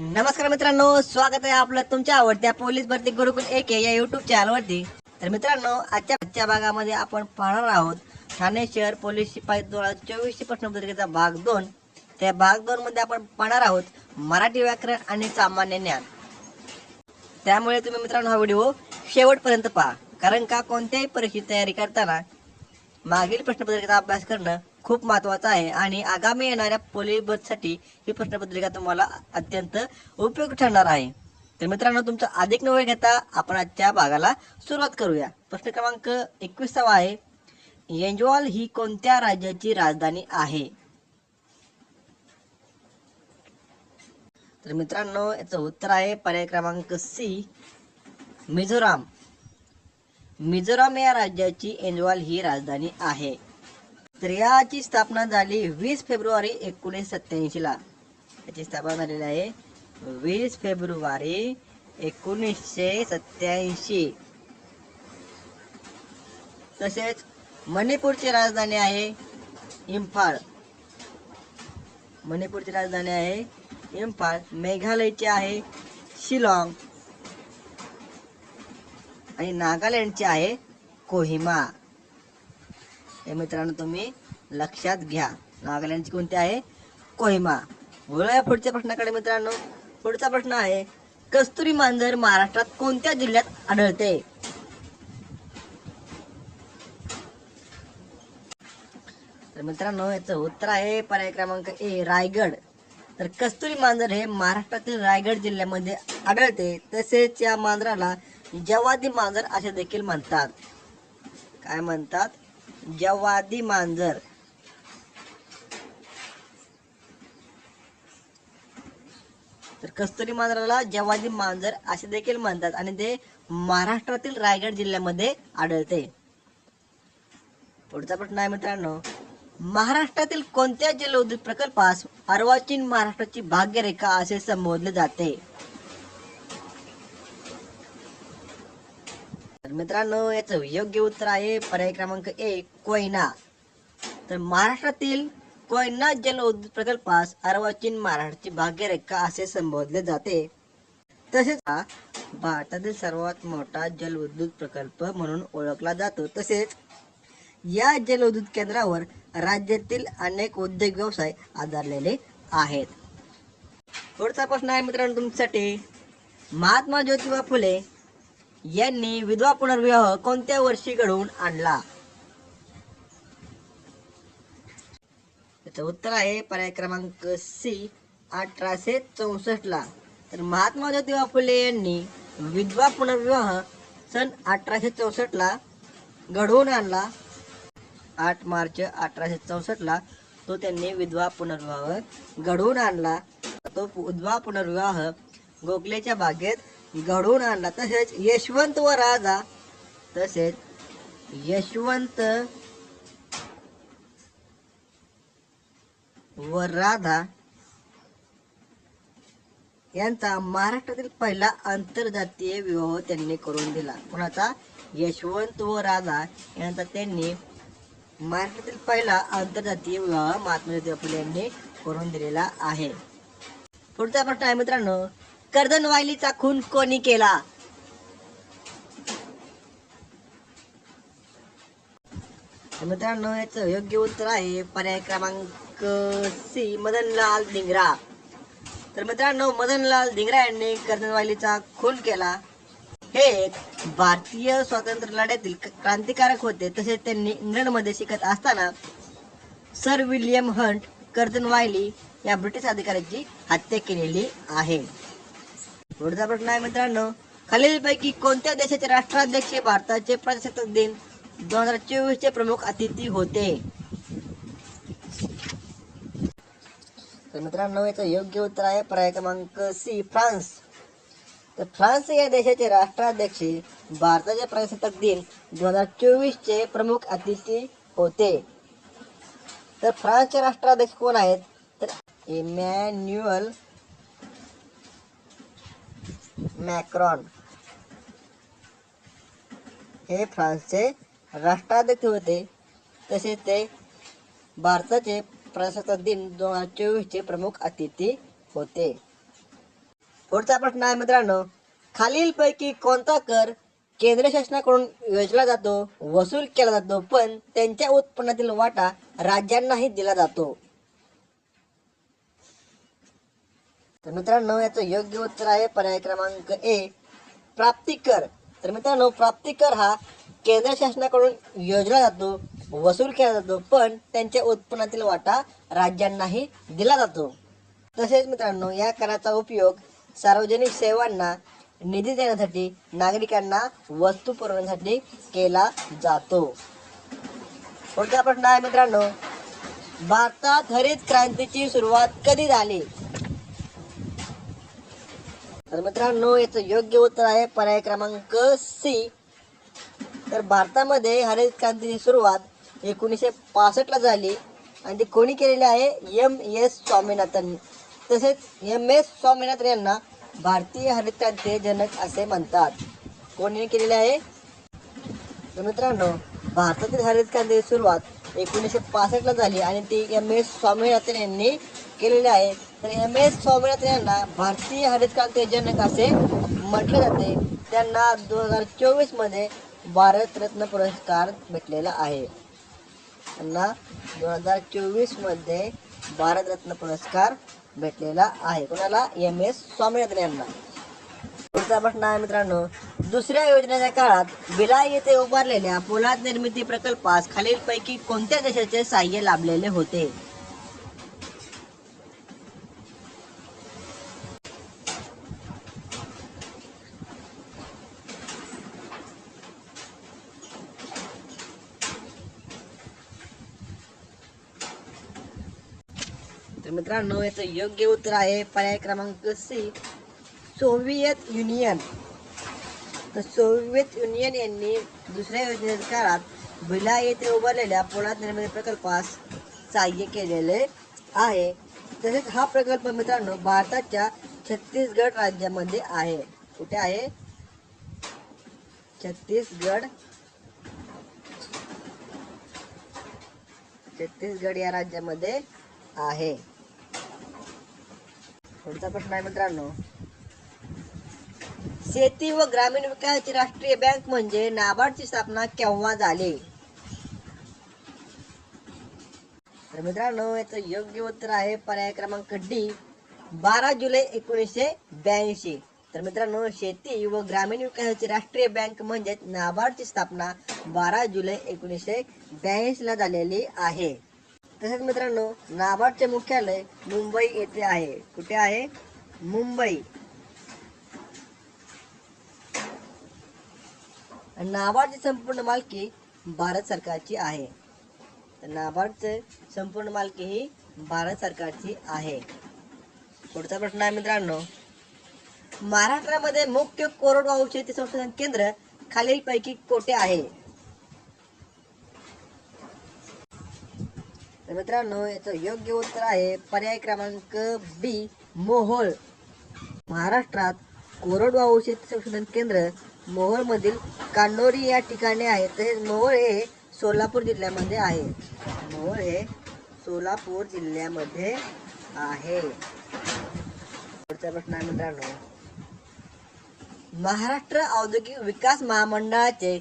नमस्कार मित्रांनो स्वागत आहे आपलं तुमच्या आवडत्या पोलीस भरती गुरुकुल एक या युट्यूब चॅनलवरती तर मित्रांनो आजच्या आजच्या भागामध्ये आपण पाहणार आहोत ठाणे शहर पोलीस शिपाई दोन हजार चोवीसची प्रश्नपत्रिकेचा भाग दोन. त्या भाग दोन मध्ये आपण पाहणार आहोत मराठी व्याकरण आणि सामान्य ज्ञान. त्यामुळे तुम्ही मित्रांनो हा व्हिडिओ शेवटपर्यंत पहा. कारण का कोणत्याही परीक्षेची तयारी करताना मागील प्रश्नपत्रिकेचा अभ्यास करणं खूप महत्वाचं आहे. आणि आगामी येणाऱ्या पोलीस बससाठी ही प्रश्नपत्रिका तुम्हाला अत्यंत उपयुक्त ठरणार आहे. तर मित्रांनो तुमचा अधिक न वेळ घेता आपण आजच्या भागाला सुरुवात करूया. प्रश्न क्रमांक एकविसावा आहे. येंजवाल ही कोणत्या राज्याची राजधानी आहे? तर मित्रांनो याचं उत्तर आहे पर्याय क्रमांक सी मिझोराम. मिझोराम या राज्याची एंजवाल ही राजधानी आहे. स्त्रियाची स्थापना झाली वीस फेब्रुवारी एकोणीस सत्याऐंशी ला. याची स्थापना झालेली आहे वीस फेब्रुवारी एकोणीसशे सत्याऐंशी तसेच मणिपूरची राजधानी आहे इम्फाळ मणिपूरची राजधानी आहे इम्फाळ मेघालयची आहे शिलाँग. आणि नागालँडची आहे कोहिमा. हे मित्रांनो तुम्ही लक्षात घ्या. नागालँडची कोणती आहे? कोहिमा. बोलूया पुढच्या प्रश्नाकडे मित्रांनो. पुढचा प्रश्न आहे कस्तुरी मांजर महाराष्ट्रात कोणत्या जिल्ह्यात आढळते? तर मित्रांनो याचं उत्तर आहे पर्याय क्रमांक ए रायगड. तर कस्तुरी मांजर हे महाराष्ट्रातील रायगड जिल्ह्यामध्ये आढळते. तसेच या मांजराला जवादी मांजर असे देखील म्हणतात. काय म्हणतात? जवादी मांजर. तर कस्तुरी मांजराला जवादी मांजर असे देखील म्हणतात आणि ते महाराष्ट्रातील रायगड जिल्ह्यामध्ये आढळते. पुढचा प्रश्न आहे मित्रांनो महाराष्ट्रातील कोणत्या जलविद्युत प्रकल्पास अर्वाचीन महाराष्ट्राची भाग्यरेखा असे संबोधले जाते? तर मित्रांनो याचं योग्य उत्तर आहे पर्याय क्रमांक एक कोयना. तर महाराष्ट्रातील कोयना जलविद्युत प्रकल्पास अर्वाचीन महाराष्ट्राची भाग्यरेखा असे संबोधले जाते. तसेच हा भारतातील सर्वात मोठा जलविद्युत प्रकल्प म्हणून ओळखला जातो. तसेच या जलविद्युत केंद्रावर राज्यातील अनेक उद्योग व्यवसाय आधारलेले आहेत. पुढचा प्रश्न आहे मित्रांनो तुमच्यासाठी. महात्मा ज्योतिबा फुले यांनी विधवा पुनर्विवाह कोणत्या वर्षी घडवून आणला? त्याचं उत्तर आहे पर्याय क्रमांक सी अठराशे चौसष्ट ला. तर महात्मा ज्योतिबा फुले यांनी विधवा पुनर्विवाह सन अठराशे चौसष्ट ला घडवून आणला. आठ मार्च अठराशे चौसष्ट ला तो त्यांनी विधवा पुनर्विवाह घडवून आणला. तो विधवा पुनर्विवाह गोखलेच्या बागेत घडवून आणला. तसेच यशवंत व राजा तसेच यशवंत व राधा यांचा महाराष्ट्रातील पहिला आंतरजातीय विवाह त्यांनी करून दिला. कोणाचा? यशवंत व राधा यांचा त्यांनी महाराष्ट्रातील पहिला आंतरजातीय विवाह महात्मा ज्योतिबा फुले यांनी करून दिलेला आहे. पुढचा प्रश्न आहे मित्रांनो कर्दनवायलीचा खून कोणी केला? मित्रांनो याचं योग्य उत्तर आहे पर्याय क्रमांक सी मदनलाल धिंगरा. तर मित्रांनो मदनलाल धिंगरा यांनी कर्दनवायलीचा खून केला. हे एक भारतीय स्वातंत्र्य लढ्यातील क्रांतिकारक होते. तसेच त्यांनी इंग्लंडमध्ये शिकत असताना सर विल्यम हंट कर्दनवायली या ब्रिटिश अधिकाऱ्याची हत्या केलेली आहे. पुढचा प्रश्न आहे मित्रांनो. खालीलपैकी कोणत्या देशाचे राष्ट्राध्यक्ष भारताचे प्रजासत्ताक दिन दोन हजार चोवीस चे प्रमुख अतिथी होते? तर मित्रांनो याचं योग्य उत्तर आहे पर्याय क्रमांक सी फ्रान्स. तर फ्रान्स या देशाचे राष्ट्राध्यक्ष भारताचे प्रजासत्ताक दिन दोन हजार चोवीस चे प्रमुख अतिथी होते. तर फ्रान्सचे राष्ट्राध्यक्ष कोण आहेत? तर इमॅन्युअल मॅक्रॉन. हे फ्रान्सचे राष्ट्राध्यक्ष होते. तसेच ते भारताचे प्रजासत्ताक दिन दोन हजार चोवीसचे प्रमुख अतिथी होते. पुढचा प्रश्न आहे मित्रांनो खालीलपैकी कोणता कर केंद्र शासनाकडून योजला जातो वसूल केला जातो पण त्यांच्या उत्पन्नातील वाटा राज्यांनाही दिला जातो? तर मित्रांनो याचं योग्य उत्तर आहे पर्याय क्रमांक ए. प्राप्तिकर. तर मित्रांनो प्राप्तिकर हा केंद्र शासनाकडून योजला जातो वसूल केला जातो पण त्यांच्या उत्पन्नातील वाटा राज्यांनाही दिला जातो. तसेच मित्रांनो या कराचा उपयोग सार्वजनिक सेवांना निधी देण्यासाठी नागरिकांना वस्तू पुरवण्यासाठी केला जातो. पुढचा प्रश्न आहे मित्रांनो भारतात हरित क्रांतीची सुरुवात कधी झाली? तर मित्रांनो याचं योग्य उत्तर आहे पर्याय क्रमांक सी. तर भारतामध्ये हरित क्रांतीची सुरुवात एकोणीसशे पासष्टला झाली आणि ती कोणी केलेली आहे? एम. एस. स्वामीनाथन. तसेच एम. एस. स्वामीनाथन यांना भारतीय हरित क्रांतीचे जनक असे म्हणतात. कोणी केलेले आहे? तर मित्रांनो भारतातील हरित क्रांतीची सुरुवात एकोणीसशे पासष्टला झाली आणि ती एम. एस. स्वामीनाथन यांनी केलेली आहे. तर एम एस स्वामीनाथन यांना भारतीय हरित क्रांती जनक असे म्हटले जाते त्यांना दोन हजार चोवीसमध्ये भारतरत्न पुरस्कार भेटलेला आहे. त्यांना दोन हजार चोवीसमध्ये भारतरत्न पुरस्कार भेटलेला आहे. कोणाला? एम एस स्वामीनाथन यांना. पुढचा प्रश्न आहे मित्रांनो दुसऱ्या योजनेच्या काळात भिलाई येथे उभारलेल्या पोलाद निर्मिती प्रकल्पास खालीलपैकी कोणत्या देशाचे साह्य लाभलेले होते? तर मित्रांनो याचं योग्य उत्तर आहे पर्याय क्रमांक सी सोव्हिएत युनियन. तर सोव्हिएत युनियन यांनी दुसऱ्या योजनेच्या काळात भिला येथे उभारलेल्या पोलाद निर्मिती प्रकल्पास सहाय्य केलेले आहे. तसेच हा प्रकल्प मित्रांनो भारताच्या छत्तीसगड राज्यामध्ये आहे. कुठे आहे? छत्तीसगड. छत्तीसगड या राज्यामध्ये आहे. पुढचा प्रश्न आहे मित्रांनो. शेती व ग्रामीण विकासाची राष्ट्रीय बँक म्हणजे नाबार्डची स्थापना केव्हा झाली? तर मित्रांनो याचं योग्य उत्तर आहे पर्याय क्रमांक डी बारा जुलै एकोणीसशे ब्याऐंशी. तर मित्रांनो शेती व ग्रामीण विकासाची राष्ट्रीय बँक म्हणजेच नाबार्डची स्थापना बारा जुलै एकोणीसशे ब्याऐंशीला झालेली आहे. तसेच मित्रांनो नाबार्डचे मुख्यालय मुंबई येथे आहे. कुठे आहे? मुंबई. नाबार्डची संपूर्ण मालकी भारत सरकारची आहे. नाबार्डचे संपूर्ण मालकी ही भारत सरकारची आहे. पुढचा प्रश्न आहे मित्रांनो. महाराष्ट्रामध्ये मुख्य कोरडवाहू शेती संशोधन केंद्र खालीलपैकी कोठे आहे? तर मित्रांनो याचं योग्य उत्तर आहे पर्याय क्रमांक बी मोहोळ. महाराष्ट्रात कोरडवाहू शेती संशोधन केंद्र मोहोळमधील कांडोरी या ठिकाणी आहे. तसेच मोहोळ हे सोलापूर जिल्ह्यामध्ये आहे. मोहोळ हे सोलापूर जिल्ह्यामध्ये आहे. पुढचा प्रश्न आहे मित्रांनो. महाराष्ट्र औद्योगिक विकास महामंडळाचे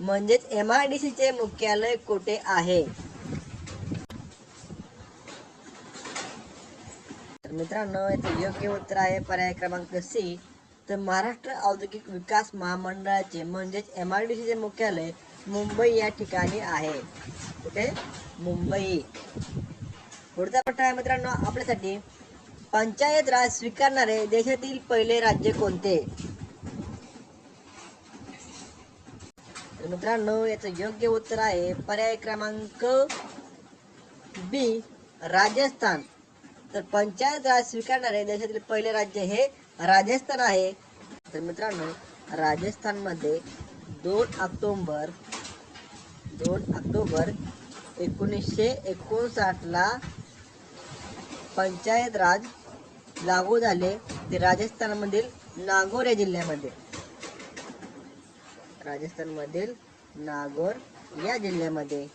म्हणजेच एम आय डी सीचे मुख्यालय कुठे आहे? मित्रांनो याचं योग्य उत्तर आहे. पर्याय क्रमांक सी. तर महाराष्ट्र औद्योगिक विकास महामंडळाचे म्हणजेच एम आर डी सीचे मुख्यालय मुंबई या ठिकाणी आहे. कुठे मुंबई. पुढचा प्रश्न आहे मित्रांनो आपल्यासाठी पंचायत राज स्वीकारणारे देशातील पहिले राज्य कोणते? मित्रांनो याचं योग्य उत्तर आहे पर्याय क्रमांक बी राजस्थान. तर पंचायत राज स्वीकारणारे देशातील पहिले राज्य हे राजस्थान आहे. तर मित्रांनो राजस्थानमध्ये दोन ऑक्टोंबर दोन ऑक्टोबर एकोणीसशे एकोणसाठला पंचायत राज लागू झाले. ते राजस्थानमधील नागोर या जिल्ह्यामध्ये. राजस्थानमधील नागोर या जिल्ह्यामध्ये.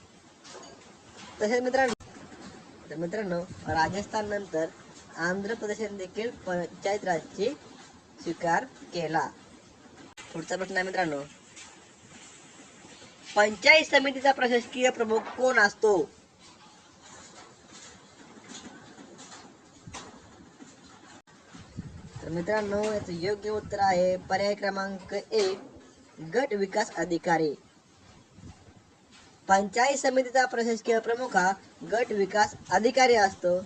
तसेच मित्रांनो तर मित्रांनो राजस्थान नंतर आंध्र प्रदेशाने देखील पंचायत राजची स्वीकार केला. पुढचा प्रश्न आहे मित्रांनो पंचायत समितीचा प्रशासकीय प्रमुख कोण असतो? तर मित्रांनो याचं योग्य उत्तर आहे पर्याय क्रमांक एक गट विकास अधिकारी. पंचायत समितीचा प्रशासकीय प्रमुख हा गट विकास अधिकारी असतो.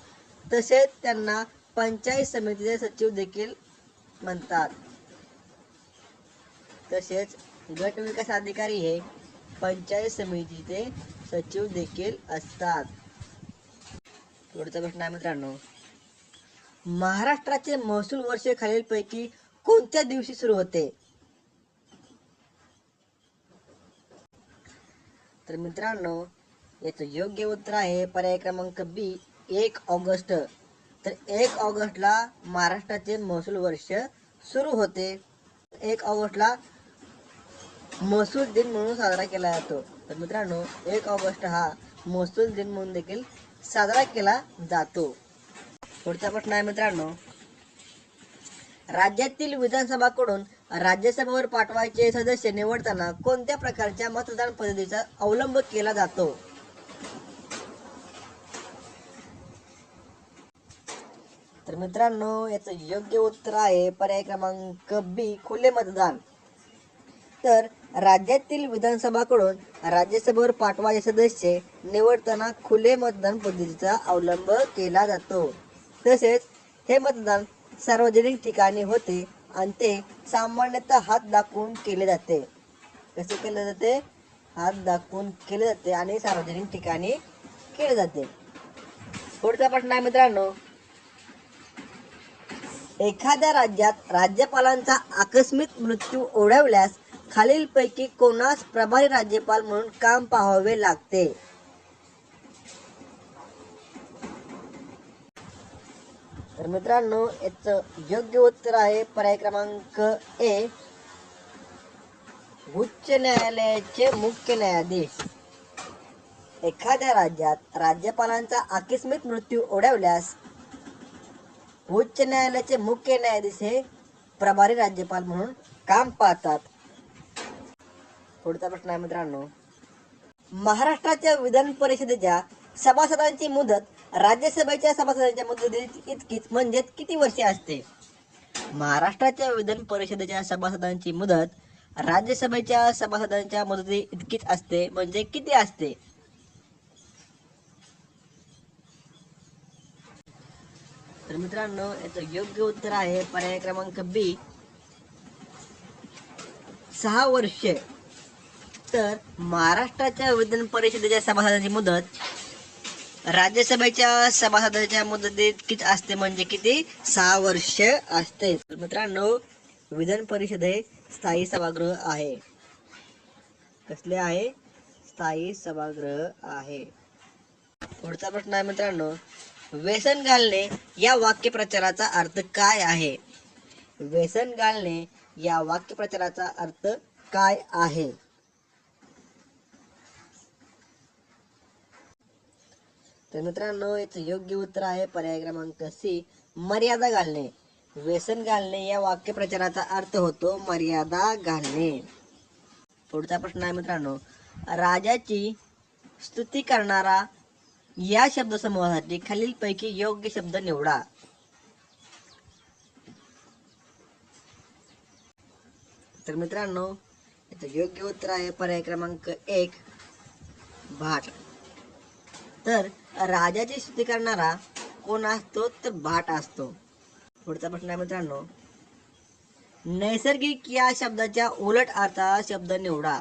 तसेच त्यांना पंचायत समितीचे सचिव देखील म्हणतात. तसेच गट विकास अधिकारी हे पंचायत समितीचे सचिव देखील असतात. पुढचा प्रश्न आहे मित्रांनो महाराष्ट्राचे महसूल वर्ष खालीलपैकी कोणत्या दिवशी सुरू होते? तर मित्रांनो याचं योग्य उत्तर आहे पर्याय क्रमांक बी एक ऑगस्ट. तर एक ऑगस्टला महाराष्ट्राचे महसूल वर्ष सुरू होते. एक ऑगस्टला महसूल दिन म्हणून साजरा केला जातो. तर मित्रांनो एक ऑगस्ट हा महसूल दिन म्हणून देखील साजरा केला जातो. पुढचा प्रश्न आहे मित्रांनो राज्यातील विधानसभाकडून राज्यसभेवर पाठवायचे सदस्य निवडताना कोणत्या प्रकारच्या मतदान पद्धतीचा अवलंब केला जातो? तर मित्रांनो याचं योग्य उत्तर आहे पर्याय क्रमांक बी खुले मतदान. तर राज्यातील विधानसभाकडून राज्यसभेवर पाठवायचे सदस्य निवडताना खुले मतदान पद्धतीचा अवलंब केला जातो. तसेच हे मतदान सार्वजनिक ठिकाणी होते आणि ते सामान्यतः हात दाखवून केले जाते. कसे केले जाते? हात दाखवून केले जाते आणि सार्वजनिक ठिकाणी केले जाते. पुढचा प्रश्न आहे मित्रांनो. एखाद्या राज्यात राज्यपालांचा आकस्मिक मृत्यू ओढवल्यास खालीलपैकी कोणास प्रभारी राज्यपाल म्हणून काम पाहावे लागते? तर मित्रांनो याचं योग्य उत्तर आहे पर्याय क्रमांक ए. उच्च न्यायालयाचे मुख्य न्यायाधीश. एखाद्या राज्यात राज्यपालांचा आकस्मिक मृत्यू ओढवल्यास उच्च न्यायालयाचे मुख्य न्यायाधीश हे प्रभारी राज्यपाल म्हणून काम पाहतात. पुढचा प्रश्न आहे मित्रांनो. महाराष्ट्राच्या विधान परिषदेच्या सभासदांची मुदत राज्यसभेच्या सभासदांच्या मुदतीत इतकीच म्हणजे किती वर्षे असते? महाराष्ट्राच्या विधान परिषदेच्या सभासदांची मुदत राज्यसभेच्या सभासदांच्या मुदती इतकीच असते म्हणजे किती असते? तर मित्रांनो याचं योग्य उत्तर आहे पर्याय क्रमांक बी. सहा वर्षे. तर महाराष्ट्राच्या विधान परिषदेच्या सभासदांची मुदत राज्यसभेच्या सभासदांच्या मुदतीत किती असते म्हणजे किती? सहा वर्ष असते. मित्रांनो विधान परिषद हे स्थायी सभागृह आहे. कसले आहे? स्थायी सभागृह आहे. पुढचा प्रश्न आहे मित्रांनो व्यसन घालणे या वाक्यप्रचाराचा अर्थ काय आहे? व्यसन घालणे या वाक्यप्रचाराचा अर्थ काय आहे? तर मित्रांनो याचं योग्य उत्तर आहे पर्याय क्रमांक सी मर्यादा घालणे. व्यसन घालणे या वाक्यप्रचाराचा अर्थ होतो मर्यादा घालणे. पुढचा प्रश्न आहे मित्रांनो राजाची स्तुती करणारा या शब्दसमूहासाठी खालीलपैकी योग्य शब्द निवडा. तर मित्रांनो याचं योग्य उत्तर आहे पर्याय क्रमांक एक भाट. तर राजाची स्तुती करणारा कोण असतो तर भाट असतो. पुढचा प्रश्न आहे मित्रांनो नैसर्गिक या शब्दाच्या उलट अर्थाचा शब्द निवडा.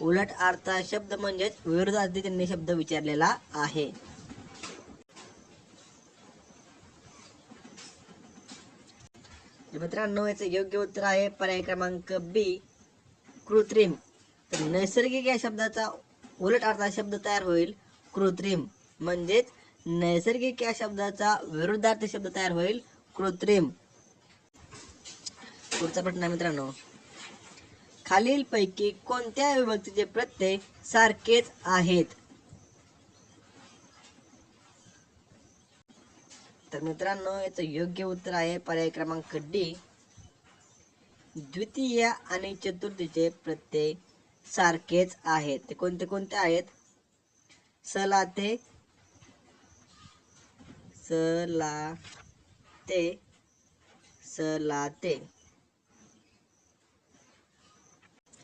उलट अर्था शब्द म्हणजेच विरोधार्थी त्यांनी शब्द विचारलेला आहे. मित्रांनो याचं योग्य उत्तर आहे पर्याय क्रमांक बी कृत्रिम. तर नैसर्गिक या शब्दाचा उलट अर्थाचा शब्द तयार होईल. कृत्रिम. म्हणजेच नैसर्गिक या शब्दाचा विरुद्धार्थी शब्द तयार होईल. कृत्रिम. पुढचा प्रश्न आहे मित्रांनो. खालीलपैकी कोणत्या विभक्तीचे प्रत्यय सारखेच आहेत? तर मित्रांनो याचं योग्य उत्तर आहे पर्याय क्रमांक डी. द्वितीय आणि चतुर्थीचे प्रत्यय सारखेच आहेत. ते कोणते कोणते आहेत? सलाते. सलाते. सलाते.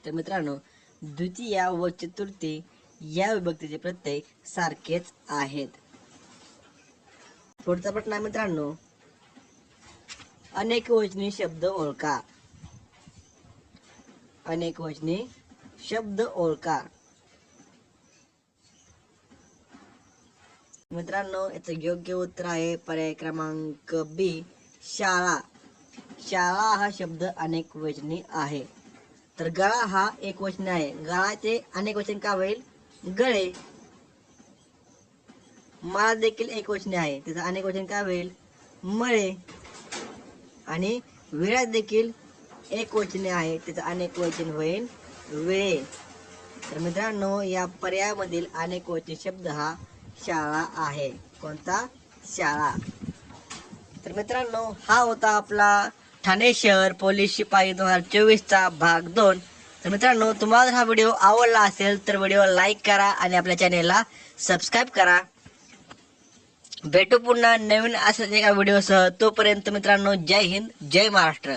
तर मित्रांनो द्वितीय व चतुर्थी या विभक्तीचे प्रत्यय सारखेच आहेत. पुढचा प्रश्न आहे मित्रांनो अनेक वचनी शब्द ओळखा. अनेक वचनी शब्द ओळखा. मित्रांनो याचं योग्य उत्तर आहे पर्याय क्रमांक बी शाळा. शाळा हा शब्द अनेक वचनी आहे. तर गळा हा एक वचन आहे. गळाचे अनेक वचन का होईल? गळे. माळा देखील एक वचने आहे. त्याचं अनेक वचन का होईल? मळे. आणि विळा देखील एक वचने आहे. त्याचं अनेक वचन होईल वेळे. तर मित्रांनो या पर्यायामधील अनेक वचन शब्द हा शाळा आहे. कोणता? शाळा. तर मित्रांनो हा होता आपला ठाणे शहर पोलीस शिपाई दोन हजार चोवीसचा भाग दोन. तर मित्रांनो तुम्हाला जर हा व्हिडिओ आवडला असेल तर व्हिडिओ लाईक करा आणि आपल्या चॅनेलला सबस्क्राईब करा. भेटू पुन्हा नवीन असं एका व्हिडिओसह तोपर्यंत मित्रांनो जय हिंद जय महाराष्ट्र.